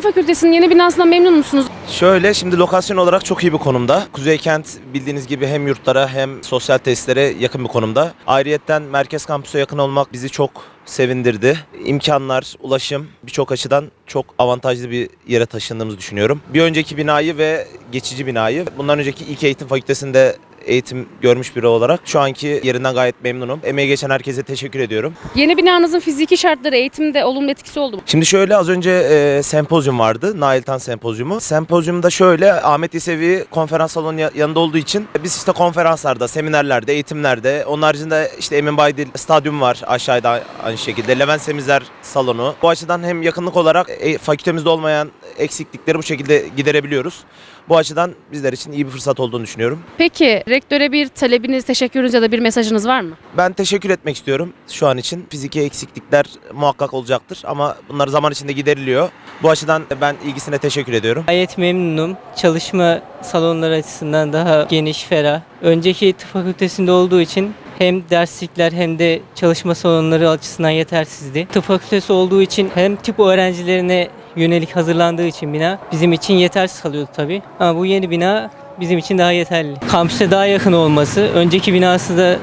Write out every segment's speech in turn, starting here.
Fakültesi'nin yeni binasından memnun musunuz? Şöyle şimdi lokasyon olarak çok iyi bir konumda. Kuzey Kent bildiğiniz gibi hem yurtlara hem sosyal tesislere yakın bir konumda. Ayrıyetten merkez kampüse yakın olmak bizi çok sevindirdi. İmkanlar, ulaşım birçok açıdan çok avantajlı bir yere taşındığımızı düşünüyorum. Bir önceki binayı ve geçici binayı bundan önceki ilk eğitim fakültesinde eğitim görmüş biri olarak şu anki yerinden gayet memnunum. Emeği geçen herkese teşekkür ediyorum. Yeni binanızın fiziki şartları eğitimde olumlu etkisi oldu mu? Şimdi şöyle az önce e, sempozyum vardı. Nail Tan sempozyumu. Sempozyumda şöyle Ahmet Yesevi konferans salonu ya- yanında olduğu için biz işte konferanslarda, seminerlerde, eğitimlerde onun haricinde işte Emin Baydil stadyum var aşağıda aynı şekilde. Levent Semizler salonu. Bu açıdan hem yakınlık olarak e, fakültemizde olmayan eksiklikleri bu şekilde giderebiliyoruz. Bu açıdan bizler için iyi bir fırsat olduğunu düşünüyorum. Peki rektöre bir talebiniz, teşekkürünüz ya da bir mesajınız var mı? Ben teşekkür etmek istiyorum şu an için. Fiziki eksiklikler muhakkak olacaktır ama bunlar zaman içinde gideriliyor. Bu açıdan ben ilgisine teşekkür ediyorum. Gayet memnunum. Çalışma salonları açısından daha geniş, ferah. Önceki tıp fakültesinde olduğu için hem derslikler hem de çalışma salonları açısından yetersizdi. Tıp fakültesi olduğu için hem tıp öğrencilerine yönelik hazırlandığı için bina bizim için yetersiz kalıyordu tabii. Ama bu yeni bina bizim için daha yeterli. Kampüse daha yakın olması, önceki binası da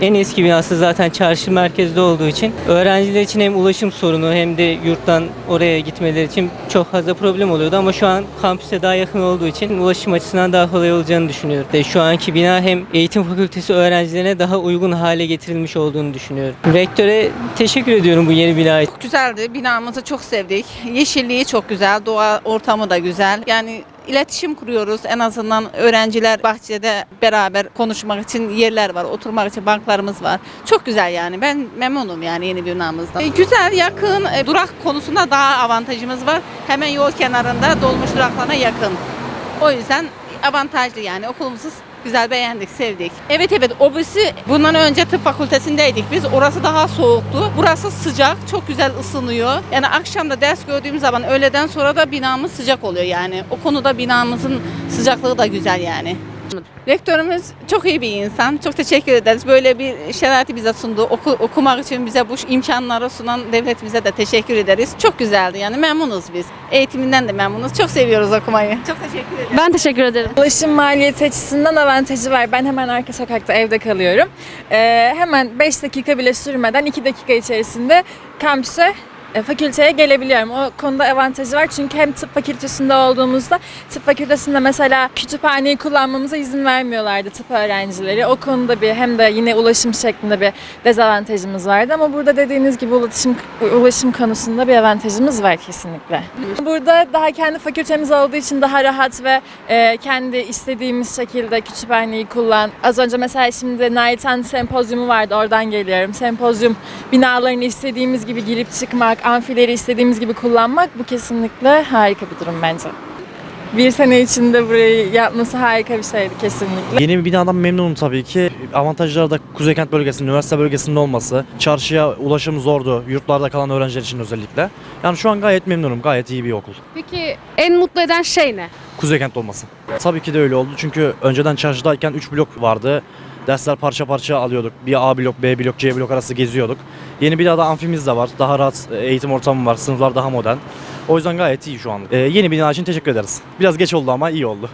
en eski binası zaten çarşı merkezde olduğu için öğrenciler için hem ulaşım sorunu hem de yurttan oraya gitmeleri için çok fazla problem oluyordu ama şu an kampüse daha yakın olduğu için ulaşım açısından daha kolay olacağını düşünüyorum. De şu anki bina hem eğitim fakültesi öğrencilerine daha uygun hale getirilmiş olduğunu düşünüyorum. Rektöre teşekkür ediyorum bu yeni bina için. Çok güzeldi. Binamızı çok sevdik. Yeşilliği çok güzel. Doğa ortamı da güzel. Yani iletişim kuruyoruz. En azından öğrenciler bahçede beraber konuşmak için yerler var. Oturmak için banklarımız var. Çok güzel yani. Ben memnunum yani yeni binamızdan. E, güzel, yakın. E, durak konusunda daha avantajımız var. Hemen yol kenarında dolmuş duraklarına yakın. O yüzden avantajlı yani. Okulumuzu güzel beğendik, sevdik. Evet evet obüsü bundan önce tıp fakültesindeydik biz. Orası daha soğuktu. Burası sıcak, çok güzel ısınıyor. Yani akşam da ders gördüğüm zaman öğleden sonra da binamız sıcak oluyor yani. O konuda binamızın sıcaklığı da güzel yani. Rektörümüz çok iyi bir insan. Çok teşekkür ederiz. Böyle bir şeraiti bize sundu. Oku, okumak için bize bu imkanları sunan devletimize de teşekkür ederiz. Çok güzeldi yani memnunuz biz. Eğitiminden de memnunuz. Çok seviyoruz okumayı. Çok teşekkür ederim. Ben teşekkür ederim. Ulaşım maliyeti açısından avantajı var. Ben hemen arka sokakta evde kalıyorum. Ee, hemen 5 dakika bile sürmeden 2 dakika içerisinde kampüse fakülteye gelebiliyorum. O konuda avantajı var çünkü hem tıp fakültesinde olduğumuzda tıp fakültesinde mesela kütüphaneyi kullanmamıza izin vermiyorlardı tıp öğrencileri. O konuda bir hem de yine ulaşım şeklinde bir dezavantajımız vardı ama burada dediğiniz gibi ulaşım ulaşım konusunda bir avantajımız var kesinlikle. Burada daha kendi fakültemiz olduğu için daha rahat ve e, kendi istediğimiz şekilde kütüphaneyi kullan. Az önce mesela şimdi Naitan sempozyumu vardı oradan geliyorum. Sempozyum binalarını istediğimiz gibi girip çıkmak, amfileri istediğimiz gibi kullanmak bu kesinlikle harika bir durum bence. Bir sene içinde burayı yapması harika bir şeydi kesinlikle. Yeni bir binadan memnunum tabii ki. Avantajları da Kuzeykent bölgesinde, üniversite bölgesinde olması. Çarşıya ulaşım zordu, yurtlarda kalan öğrenciler için özellikle. Yani şu an gayet memnunum, gayet iyi bir okul. Peki en mutlu eden şey ne? Kuzeykent olması. Tabii ki de öyle oldu çünkü önceden çarşıdayken 3 blok vardı. Dersler parça parça alıyorduk. Bir A blok, B blok, C blok arası geziyorduk. Yeni binada amfimiz de var. Daha rahat e, eğitim ortamı var. Sınıflar daha modern. O yüzden gayet iyi şu an. Ee, yeni bina için teşekkür ederiz. Biraz geç oldu ama iyi oldu.